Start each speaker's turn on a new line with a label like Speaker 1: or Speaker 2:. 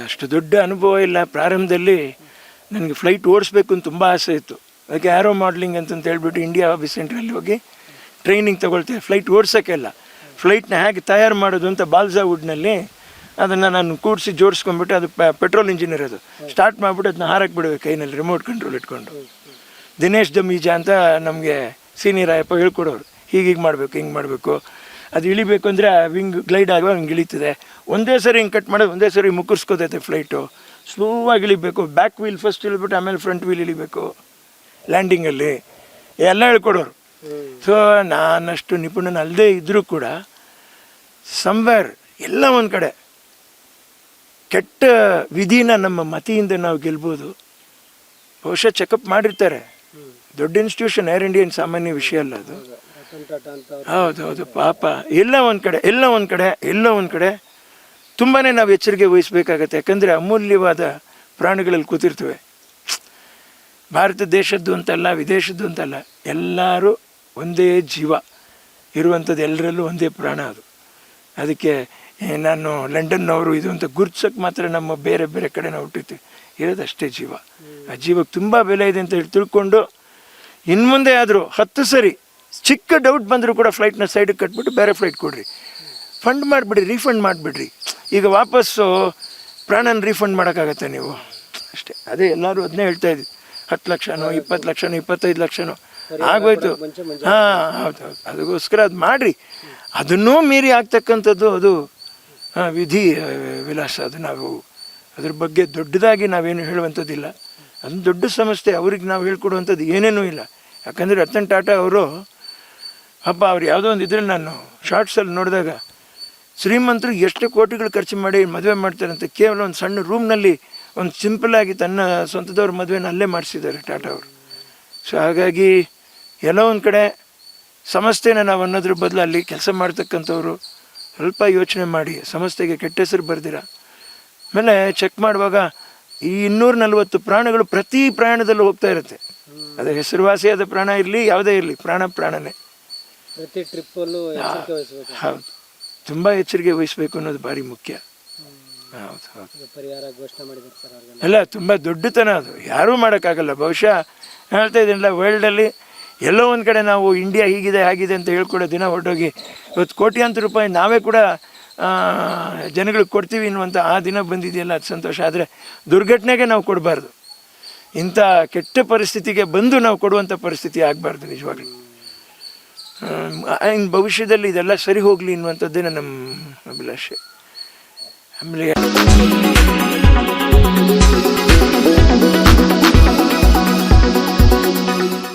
Speaker 1: ಅಷ್ಟು ದೊಡ್ಡ ಅನುಭವ ಇಲ್ಲ. ಪ್ರಾರಂಭದಲ್ಲಿ ನನಗೆ ಫ್ಲೈಟ್ ಓಡಿಸ್ಬೇಕು ಅಂತ ತುಂಬ ಆಸೆ ಇತ್ತು. ಅದಕ್ಕೆ ಆ್ಯರೋ ಮಾಡ್ಲಿಂಗ್ ಅಂತ ಹೇಳ್ಬಿಟ್ಟು ಇಂಡಿಯಾ ಆಫೀಸ್ ಸೆಂಟ್ರಲ್ಲಿ ಹೋಗಿ ಟ್ರೈನಿಂಗ್ ತೊಗೊಳ್ತೇವೆ ಫ್ಲೈಟ್ ಓಡಿಸೋಕ್ಕೆಲ್ಲ ಫ್ಲೈಟ್ನ ಹೇಗೆ ತಯಾರು ಮಾಡೋದು ಅಂತ ಬಾಲ್ಸಾ ವುಡ್ನಲ್ಲಿ ಅದನ್ನು ನಾನು ಕೂಡಿಸಿ ಜೋಡಿಸ್ಕೊಂಡ್ಬಿಟ್ಟು ಅದು ಪೆಟ್ರೋಲ್ ಇಂಜಿನಿಯರ್ ಅದು. ಸ್ಟಾರ್ಟ್ ಮಾಡಿಬಿಟ್ಟು ಅದನ್ನ ಹಾರಕ್ಕೆ ಬಿಡಬೇಕು ಕೈನಲ್ಲಿ ರಿಮೋಟ್ ಕಂಟ್ರೋಲ್ ಇಟ್ಕೊಂಡು. ದಿನೇಶ್ ದಮೀಜ ಅಂತ ನಮಗೆ ಸೀನಿಯರ್ ಆಯಪ್ಪ ಹೇಳ್ಕೊಡೋರು. ಹೀಗೆ ಹೀಗೆ ಮಾಡಬೇಕು, ಹಿಂಗೆ ಮಾಡಬೇಕು. ಅದು ಇಳಿಬೇಕು ಅಂದರೆ ವಿಂಗ್ ಗ್ಲೈಡ್ ಆಗುವಾಗ ಹಂಗೆ ಇಳಿತದೆ. ಒಂದೇ ಸರಿ ಹಿಂಗೆ ಕಟ್ ಮಾಡೋದು ಒಂದೇ ಸರಿ ಮುಕ್ಕರ್ಸ್ಕೋತೈತೆ ಫ್ಲೈಟು ಆಗಿ ಇಳಿಬೇಕು. ಬ್ಯಾಕ್ ವೀಲ್ ಫಸ್ಟ್ ಇಳಿಬಿಟ್ಟು ಆಮೇಲೆ ಫ್ರಂಟ್ ವೀಲ್ ಇಳಿಬೇಕು. ಲ್ಯಾಂಡಿಂಗಲ್ಲಿ ಎಲ್ಲ ಹೇಳ್ಕೊಡೋರು. ಸೊ ನಾನಷ್ಟು ನಿಪುಣನ ಅಲ್ಲದೆ ಇದ್ದರೂ ಕೂಡ ಸಂವೇರ್ ಎಲ್ಲ ಒಂದು ಕಡೆ ಕೆಟ್ಟ ವಿಧಿನ ನಮ್ಮ ಮತಿಯಿಂದ ನಾವು ಗೆಲ್ಬೋದು. ಬಹುಶಃ ಚೆಕಪ್ ಮಾಡಿರ್ತಾರೆ. ದೊಡ್ಡ ಇನ್ಸ್ಟಿಟ್ಯೂಷನ್ ಏರ್ ಇಂಡಿಯನ್ ಸಾಮಾನ್ಯ ವಿಷಯ ಅಲ್ಲ ಅದು. ಹೌದು ಹೌದು, ಪಾಪ. ಎಲ್ಲ ಒಂದು ಕಡೆ, ಎಲ್ಲ ಒಂದು ಕಡೆ, ಎಲ್ಲ ಒಂದು ಕಡೆ ತುಂಬಾ ನಾವು ಎಚ್ಚರಿಕೆ ವಹಿಸಬೇಕಾಗತ್ತೆ. ಯಾಕಂದರೆ ಅಮೂಲ್ಯವಾದ ಪ್ರಾಣಿಗಳಲ್ಲಿ ಕೂತಿರ್ತವೆ. ಭಾರತ ದೇಶದ್ದು ಅಂತಲ್ಲ, ವಿದೇಶದ್ದು ಅಂತಲ್ಲ, ಎಲ್ಲರೂ ಒಂದೇ ಜೀವ. ಇರುವಂಥದ್ದು ಎಲ್ಲರಲ್ಲೂ ಒಂದೇ ಪ್ರಾಣ ಅದು. ಅದಕ್ಕೆ ನಾನು ಲಂಡನ್ನವರು ಇದು ಅಂತ ಗುರ್ತಿಸೋಕೆ ಮಾತ್ರ ನಮ್ಮ ಬೇರೆ ಬೇರೆ ಕಡೆ ನಾವು ಹುಟ್ಟಿರ್ತೀವಿ. ಇರೋದು ಅಷ್ಟೇ ಜೀವ. ಆ ಜೀವಕ್ಕೆ ತುಂಬ ಬೆಲೆ ಇದೆ ಅಂತ ಹೇಳಿ ತಿಳ್ಕೊಂಡು ಇನ್ನು ಮುಂದೆ ಆದರೂ ಹತ್ತು ಸರಿ ಚಿಕ್ಕ ಡೌಟ್ ಬಂದರೂ ಕೂಡ ಫ್ಲೈಟ್ನ ಸೈಡಿಗೆ ಕಟ್ಬಿಟ್ಟು ಬೇರೆ ಫ್ಲೈಟ್ ಕೊಡ್ರಿ. ಫಂಡ್ ಮಾಡಿಬಿಡ್ರಿ ರೀಫಂಡ್ ಮಾಡಿಬಿಡ್ರಿ. ಈಗ ವಾಪಸ್ಸು ಪ್ರಾಣನ ರೀಫಂಡ್ ಮಾಡೋಕ್ಕಾಗತ್ತೆ ನೀವು. ಅಷ್ಟೇ ಅದೇ ಎಲ್ಲರೂ ಅದನ್ನೇ ಹೇಳ್ತಾ ಇದ್ವಿ. ಹತ್ತು ಲಕ್ಷನೋ ಇಪ್ಪತ್ತು ಲಕ್ಷನೋ ಇಪ್ಪತ್ತೈದು ಲಕ್ಷನೋ. ಆಗೋಯ್ತು. ಹಾಂ ಹೌದು ಹೌದು. ಅದಕ್ಕೋಸ್ಕರ ಅದು ಮಾಡಿರಿ. ಅದನ್ನೂ ಮೀರಿ ಆಗ್ತಕ್ಕಂಥದ್ದು ಅದು ವಿಧಿ ವಿಲಾಸ. ಅದು ನಾವು ಅದ್ರ ಬಗ್ಗೆ ದೊಡ್ಡದಾಗಿ ನಾವೇನು ಹೇಳುವಂಥದ್ದಿಲ್ಲ. ಅದೊಂದು ದೊಡ್ಡ ಸಮಸ್ಯೆ. ಅವ್ರಿಗೆ ನಾವು ಹೇಳ್ಕೊಡುವಂಥದ್ದು ಏನೇನೂ ಇಲ್ಲ. ಯಾಕಂದರೆ ರತನ್ ಟಾಟಾ ಅವರು ಹಬ್ಬ, ಅವ್ರು ಯಾವುದೋ ಒಂದು ಇದ್ರಲ್ಲಿ ನಾನು ಶಾರ್ಟ್ಸಲ್ಲಿ ನೋಡಿದಾಗ ಶ್ರೀಮಂತರು ಎಷ್ಟು ಕೋಟಿಗಳು ಖರ್ಚು ಮಾಡಿ ಮದುವೆ ಅಂತ ಕೇವಲ ಒಂದು ಸಣ್ಣ ರೂಮ್ನಲ್ಲಿ ಒಂದು ಸಿಂಪಲ್ಲಾಗಿ ತನ್ನ ಸ್ವಂತದವ್ರ ಮದುವೆನ ಅಲ್ಲೇ ಮಾಡಿಸಿದ್ದಾರೆ ಟಾಟಾ ಅವರು. ಸೊ ಹಾಗಾಗಿ ಎಲ್ಲೋ ಒಂದು ಕಡೆ ಸಂಸ್ಥೆನ ನಾವು ಅನ್ನೋದ್ರ ಬದಲು ಅಲ್ಲಿ ಕೆಲಸ ಮಾಡ್ತಕ್ಕಂಥವ್ರು ಸ್ವಲ್ಪ ಯೋಚನೆ ಮಾಡಿ ಸಂಸ್ಥೆಗೆ ಕೆಟ್ಟ ಹೆಸರು ಬರ್ದಿರ. ಆಮೇಲೆ ಚೆಕ್ ಮಾಡುವಾಗ ಈ ಇನ್ನೂರ ನಲವತ್ತು ಪ್ರಾಣಗಳು ಪ್ರತಿ ಪ್ರಯಾಣದಲ್ಲೂ ಹೋಗ್ತಾ ಇರುತ್ತೆ. ಅದು ಹೆಸರುವಾಸಿಯಾದ ಪ್ರಾಣ ಇರಲಿ, ಯಾವುದೇ ಇರಲಿ, ಪ್ರಾಣ ಪ್ರಾಣನೇ.
Speaker 2: ಪ್ರತಿ ಟ್ರಿಪ್ಪಲ್ಲೂ ಎಚ್ಚರಿಕೆ ವಹಿಸಬೇಕು.
Speaker 1: ಹೌದು. ತುಂಬ ಎಚ್ಚರಿಕೆ ವಹಿಸಬೇಕು ಅನ್ನೋದು ಭಾರಿ ಮುಖ್ಯ. ಹೌದು ಹೌದು.
Speaker 2: ಪರಿಹಾರ ಘೋಷಣೆ ಮಾಡಿದ್ದಾರೆ ಸರ್ ಅವ್ರಿಗೆಲ್ಲ
Speaker 1: ಅಲ್ಲ ತುಂಬ ದೊಡ್ಡತನ ಅದು. ಯಾರೂ ಮಾಡೋಕ್ಕಾಗಲ್ಲ. ಬಹುಶಃ ಹೇಳ್ತಾ ಇದ್ದೀನಲ್ಲ ವರ್ಲ್ಡಲ್ಲಿ ಎಲ್ಲೋ ಒಂದು ಕಡೆ ನಾವು ಇಂಡಿಯಾ ಹೀಗಿದೆ ಹಾಗಿದೆ ಅಂತ ಹೇಳ್ಕೊಡೋ ದಿನ ಹೊರಟೋಗಿ ಇವತ್ತು ಕೋಟ್ಯಾಂತರ ರೂಪಾಯಿ ನಾವೇ ಕೂಡ ಜನಗಳಿಗೆ ಕೊಡ್ತೀವಿ ಅನ್ನುವಂಥ ಆ ದಿನ ಬಂದಿದೆಯಲ್ಲ ಅದು ಸಂತೋಷ. ಆದರೆ ದುರ್ಘಟನೆಗೆ ನಾವು ಕೊಡಬಾರ್ದು. ಇಂಥ ಕೆಟ್ಟ ಪರಿಸ್ಥಿತಿಗೆ ಬಂದು ನಾವು ಕೊಡುವಂಥ ಪರಿಸ್ಥಿತಿ ಆಗಬಾರ್ದು ನಿಜವಾಗ್ಲೂ. ಇನ್ನು ಭವಿಷ್ಯದಲ್ಲಿ ಇದೆಲ್ಲ ಸರಿ ಹೋಗಲಿ ಅನ್ನುವಂಥದ್ದೇ ನಮ್ಮ ಅಭಿಲಾಷೆ. ಆಮೇಲೆ